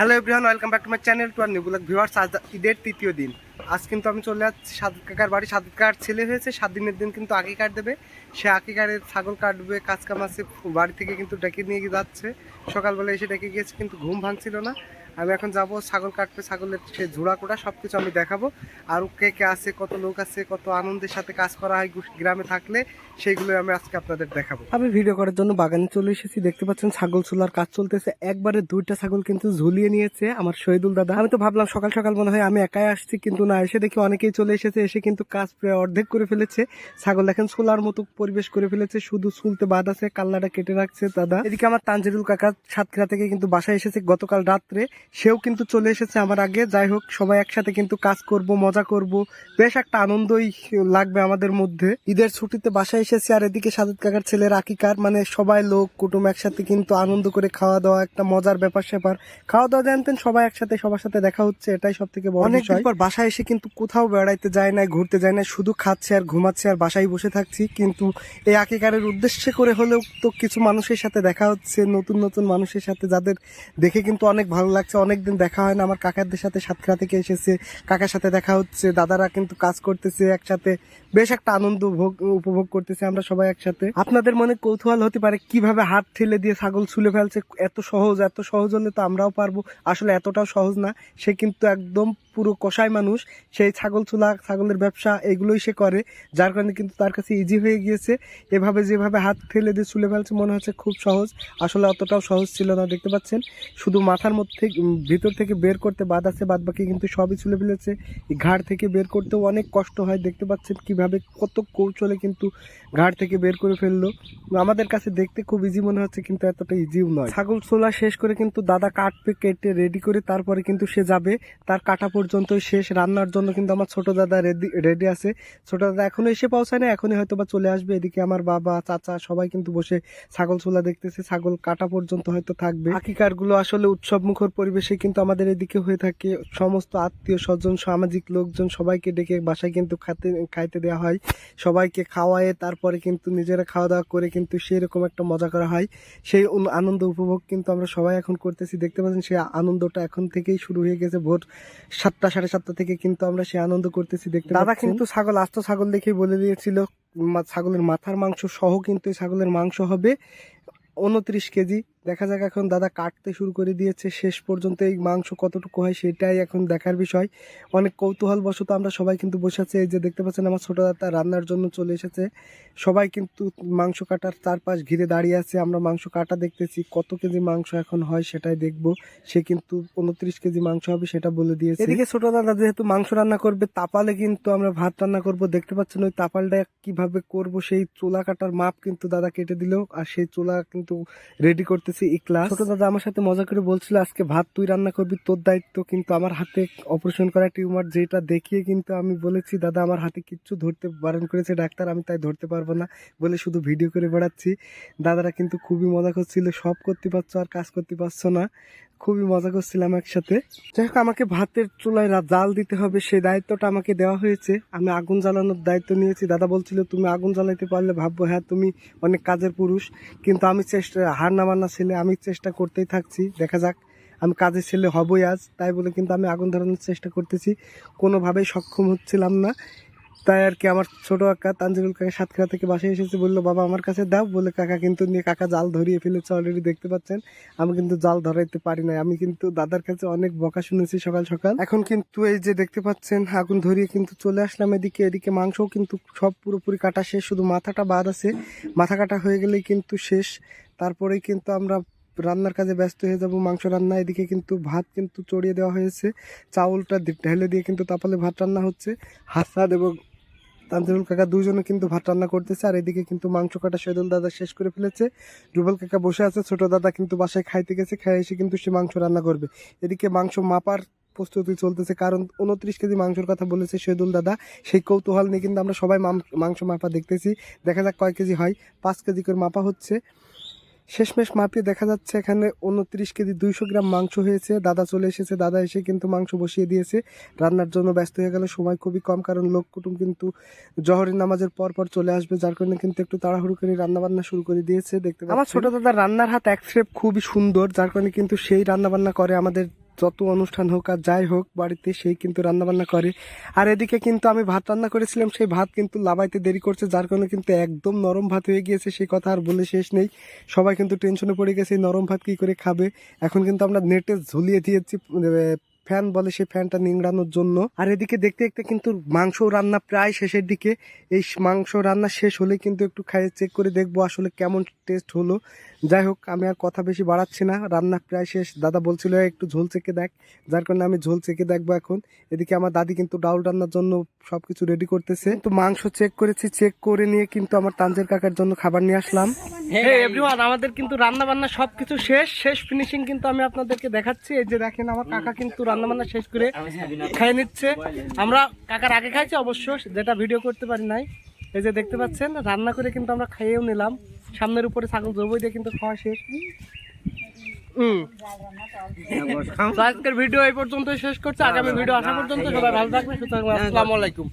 Hello everyone welcome back to my channel to R new blog viewers আজ ঈদের তৃতীয় দিন। আজ কিন্তু আমি চলে যাচ্ছি সাদত কাকার বাড়ি। সাদত কাকার ছেলে হয়েছে, সাত দিনের দিন কিন্তু আঁকি কাট দেবে। সে আঁকি কাটের ছাগল কাটবে, কাজ কাম আছে, বাড়ি থেকে কিন্তু ডেকে নিয়ে যাচ্ছে। সকালবেলা এসে ডেকে গিয়েছে, কিন্তু ঘুম ভাঙছিল না। আমি এখন যাব ছাগল কাটবে ছাগলের সে ঝুড়া কোটা সব কিছু আমি দেখাবো। আর কে কে আছে, কত লোক আছে, কত আনন্দের সাথে কাজ করা হয় গ্রামে থাকলে সেইগুলো আমি আজকে আপনাদের দেখাবো। আমি ভিডিও করার জন্য বাগানে চলে এসেছি, দেখতে পাচ্ছেন ছাগল চুলার কাজ চলতেছে। একবারে দুইটা ছাগল কিন্তু ঝুলিয়ে নিয়েছে আমার শহীদুল দাদা। আমি তো ভাবলাম সকাল সকাল মনে হয় আমি একাই আসছি, কিন্তু না, এসে দেখি অনেকেই চলে এসেছে, এসে কিন্তু কাজ প্রায় অর্ধেক করে ফেলেছে। ছাগল দেখেন চুলার মতো পরিবেশ করে ফেলেছে, শুধু চুলতে বাদ আছে, কাল্লাটা কেটে রাখছে দাদা। এদিকে আমার তানজিরুল কাকা সাতক্ষীরা থেকে কিন্তু বাসায় এসেছে। গতকাল রাত্রে সেও কিন্তু চলে এসেছে আমার আগে। যাই হোক সবাই একসাথে কিন্তু কাজ করব মজা করব। বেশ একটা আনন্দই লাগবে আমাদের মধ্যে। ঈদের ছুটিতে বাসায় এসেছি আর এদিকে সাদত কাকার ছেলের আকিকার মানে সবাই লোক কুটুম একসাথে কিন্তু আনন্দ করে খাওয়া দাওয়া একটা মজার ব্যাপার স্যাপার খাওয়া দাওয়া জানতেন সবাই একসাথে সবার সাথে দেখা হচ্ছে এটাই সব থেকে বড় অনেক পর বাসায় এসে কিন্তু কোথাও বেড়াইতে যায় না ঘুরতে যায় না শুধু খাচ্ছে আর ঘুমাচ্ছে আর বাসায় বসে থাকছি। কিন্তু এই আকিকারের উদ্দেশ্যে করে হলেও তো কিছু মানুষের সাথে দেখা হচ্ছে নতুন নতুন মানুষের সাথে যাদের দেখে কিন্তু অনেক ভালো লাগছে। অনেকদিন দেখা হয় না। আমার কাকাদের সাথে সাতক্ষীরা থেকে এসেছে। কাকার সাথে দেখা হচ্ছে। দাদারা কিন্তু কাজ করতেছে একসাথে। বেশ একটা আনন্দ ভোগ, উপভোগ করতেছে আমরা সবাই একসাথে। আপনাদের মনে কৌতূহল হতে পারে কীভাবে হাত ঠেলে দিয়ে ছাগল ছুলে ফেলছে? এত সহজ এত সহজ হলে তো আমরাও পারব। আসলে এতটাও সহজ না। সে কিন্তু একদম পুরো কষাই মানুষ সেই ছাগল চুলা, ছাগলের ব্যবসা, এগুলোই সে করে, যার কারণে কিন্তু তার কাছে ইজি হয়ে গিয়েছে। এভাবে যেভাবে হাত ঠেলে দিয়ে চুলে ফেলছে, মনে হচ্ছে খুব সহজ। আসলে অতটাও সহজ ছিল না, দেখতে পাচ্ছেন? শুধু মাথার মধ্যে ভিতর থেকে বের করতে বাদ আছে, বাদ বাকি কিন্তু সবই চুলে ফেলেছে। ঘাড় থেকে বের করতেও অনেক কষ্ট হয়, দেখতে পাচ্ছেন কীভাবে কত কৌশলে কিন্তু ঘাড় থেকে বের করে ফেলল। আমাদের কাছে দেখতে খুব ইজি মনে হচ্ছে, কিন্তু এতটা ইজিও নয়। ছাগল ছোলা শেষ করে কিন্তু দাদা কাটবে, কেটে রেডি করে তারপরে কিন্তু সে যাবে, তার কাটা শেষ রান্নার জন্য কিন্তু আমার ছোট দাদা রেডি রেডি আছে। ছোট দাদা এখনও এসে পৌঁছায় না এখনই হয়তো বা চলে আসবে। এদিকে আমার বাবা, চাচা সবাই কিন্তু বসে ছাগল ছোলা দেখতেছে। ছাগল কাটা পর্যন্ত হয়তো থাকবে। আকিকারগুলো আসলে উৎসব মুখর পরিবেশে কিন্তু আমাদের এদিকে হয়ে থাকে। সমস্ত আত্মীয় স্বজন, সামাজিক লোকজন সবাইকে ডেকে বাসায় কিন্তু খাতে, খাইতে দেওয়া হয়। সবাইকে খাওয়ায়ে তারপরে কিন্তু নিজেরা খাওয়া দাওয়া করে কিন্তু সেরকম একটা মজা করা হয়। সেই আনন্দ উপভোগ কিন্তু আমরা সবাই এখন করতেছি। দেখতে পাচ্ছেন সেই আনন্দটা এখন থেকেই শুরু হয়ে গেছে। ভোর সাতটা সাড়ে সাতটা থেকে কিন্তু আমরা সে আনন্দ করতেছি দেখতে দাদা কিন্তু ছাগল আস্ত ছাগল দেখে বলে দিয়েছিল মা- ছাগলের মাথার মাংস সহ কিন্তু ছাগলের মাংস হবে উনত্রিশ কেজি। দেখা যাক এখন দাদা কাটতে শুরু করে দিয়েছে। শেষ পর্যন্ত এই মাংস কতটুকু হয় সেটাই এখন দেখার বিষয়। অনেক কৌতূহল বশত আমরা সবাই কিন্তু বসে আছি। এই যে দেখতে পাচ্ছেন আমার ছোট দাদা রান্নার জন্য চলে এসেছে। সবাই কিন্তু মাংস কাটার চারপাশ ঘিরে দাঁড়িয়ে আছে। আমরা মাংস কাটা দেখতেছি। কত কেজি মাংস এখন হয় সেটাই দেখব। সে কিন্তু উনত্রিশ কেজি মাংস হবে সেটা বলে দিয়েছে। এদিকে ছোট দাদা যেহেতু মাংস রান্না করবে, তাপালে কিন্তু আমরা ভাত রান্না করব। দেখতে পাচ্ছেন ওই তাপালটা কীভাবে করব, সেই চোলা কাটার মাপ কিন্তু দাদা কেটে দিল। আর সেই চোলা কিন্তু রেডি করতেছি ইকলা ছোট দাদা আমার সাথে মজা করে বলছিল, আজকে ভাত তুই রান্না করবি, তোর দায়িত্ব। কিন্তু আমার হাতে অপারেশন করা টিউমার যেটা দেখিয়ে কিন্তু আমি বলেছি, দাদা, আমার হাতে কিচ্ছু ধরতে বারণ করেছে ডাক্তার, আমি তাই ধরতে পারব না। বলে শুধু ভিডিও করে বেড়াচ্ছি। দাদারা কিন্তু খুবই মজা করছিল, সব করতে পারছ আর কাজ করতে পারছ না। খুবই মজা করছিলাম একসাথে। যাই হোক, আমাকে ভাতের চুলায় জাল দিতে হবে, সেই দায়িত্বটা আমাকে দেওয়া হয়েছে। আমি আগুন জ্বালানোর দায়িত্ব নিয়েছি। দাদা বলছিল, তুমি আগুন জ্বালাইতে পারলে ভাববো হ্যাঁ তুমি অনেক কাজের পুরুষ। কিন্তু আমি চেষ্টা হার না মানা ছেলে, আমি চেষ্টা করতেই থাকছি, দেখা যাক, আমি কাজের ছেলে হবই আজ, তাই বলে কিন্তু আমি আগুন ধরানোর চেষ্টা করতেছি। কোনোভাবেই সক্ষম হচ্ছিলাম না। তাই আর কি আমার ছোট কাকা তানজিরুল কাকা সাতক্ষীরা থেকে বাসায় এসেছে, বলল, বাবা, আমার কাছে দাও। বলে কাকা কিন্তু নিয়ে কাকা জাল ধরিয়ে ফেলেছে অলরেডি দেখতে পাচ্ছেন। আমি কিন্তু জাল ধরাইতে পারি না আমি কিন্তু দাদার কাছে অনেক বকা শুনেছি সকাল সকাল। এখন কিন্তু এই যে দেখতে পাচ্ছেন, আগুন ধরিয়ে কিন্তু চলে আসলাম এদিকে এদিকে মাংসও কিন্তু সব পুরোপুরি কাটা শেষ, শুধু মাথাটা বাদ আছে। মাথা কাটা হয়ে গেলেই কিন্তু শেষ। তারপরেই কিন্তু আমরা রান্নার কাজে ব্যস্ত হয়ে যাব, মাংস রান্না, এদিকে কিন্তু ভাত কিন্তু চড়িয়ে দেওয়া হয়েছে। চাউলটা ঢেলে দিয়ে কিন্তু তাপালে ভাত রান্না হচ্ছে। হাসাদ এবং তানজিরুল কাকা দুজনে কিন্তু ভাত রান্না করতেছে, আর এদিকে কিন্তু মাংস কাটা শহীদুল দাদা শেষ করে ফেলেছে। রুবেল কাকা বসে আছে, ছোট দাদা কিন্তু বাসায় খাইতে গেছে খাই এসে কিন্তু সে মাংস রান্না করবে। এদিকে মাংস মাপার প্রস্তুতি চলতেছে, কারণ উনত্রিশ কেজি মাংসর কথা বলেছে শহীদুল দাদা। সেই কৌতূহল নিয়ে কিন্তু আমরা সবাই মাংস মাপা দেখতেছি। দেখা যাক কয় কেজি হয়। পাঁচ কেজি করে মাপা হচ্ছে। শেষমেশ মাপিয়ে দেখা যাচ্ছে এখানে উনত্রিশ কেজি দুইশো গ্রাম মাংস হয়েছে। দাদা চলে এসেছে। দাদা এসে কিন্তু মাংস বসিয়ে দিয়েছে। রান্নার জন্য ব্যস্ত হয়ে গেল। সময় খুবই কম কারণ লোক কুটুম কিন্তু জহরের নামাজের পর পর চলে আসবে যার কারণে কিন্তু একটু তাড়াহুড়ো করে রান্নাবান্না শুরু করে দিয়েছে। দেখতে আমার ছোট দাদা রান্নার হাত এক খুবই সুন্দর যার কারণে কিন্তু সেই রান্নাবান্না করে আমাদের যত অনুষ্ঠান হোক আর যাই হোক, বাড়িতে সেই কিন্তু রান্না বান্না করে। আর এদিকে কিন্তু আমি ভাত রান্না করেছিলাম, সেই ভাত কিন্তু লাবাইতে দেরি করছে, যার কারণে কিন্তু একদম নরম ভাত হয়ে গিয়েছে সেই কথা আর বলে শেষ নেই। সবাই কিন্তু টেনশনে পড়ে গেছে, এই নরম ভাত কি করে খাবে? এখন কিন্তু আমরা নেটে ঝুলিয়ে দিয়েছি ফ্যান বলে সেই ফ্যানটা নিংড়ানোর জন্য। আর এদিকে দেখতে দেখতে কিন্তু মাংস রান্না প্রায় শেষের দিকে। এই মাংস রান্না শেষ হলে কিন্তু একটু খাইয়ে চেক করে দেখব আসলে কেমন টেস্ট হলো। যাই হোক, আমি আর কথা বেশি বাড়াচ্ছি না। রান্না প্রায় শেষ। দাদা বলছিল একটু ঝোল চেকে দেখ। যার কারণে আমি ঝোল চেকে দেখব এখন। এদিকে আমার দাদি কিন্তু ডাউল রান্নার জন্য সবকিছু রেডি করতেছে। তো মাংস চেক করেছি চেক করে নিয়ে কিন্তু আমার তানজের কাকার জন্য খাবার নিয়ে আসলাম। আমাদের কিন্তু রান্না বান্না সবকিছু শেষ। শেষ ফিনিশিং কিন্তু আমি আপনাদেরকে দেখাচ্ছি। এই যে দেখেন, আমার কাকা কিন্তু রান্না বান্না শেষ করে খেয়ে নিচ্ছে। আমরা কাকার আগে খাইছি, অবশ্য যেটা ভিডিও করতে পারি নাই। এই যে দেখতে পাচ্ছেন, রান্না করে কিন্তু আমরা খাইয়েও নিলাম। সামনের উপরে ছাগল জবই দিয়ে কিন্তু খাওয়া শেষ। আজকের ভিডিও এই পর্যন্ত শেষ করছে। আগামী ভিডিও আসা পর্যন্ত সবাই ভালো থাকবে সুতরাং আসসালামু আলাইকুম।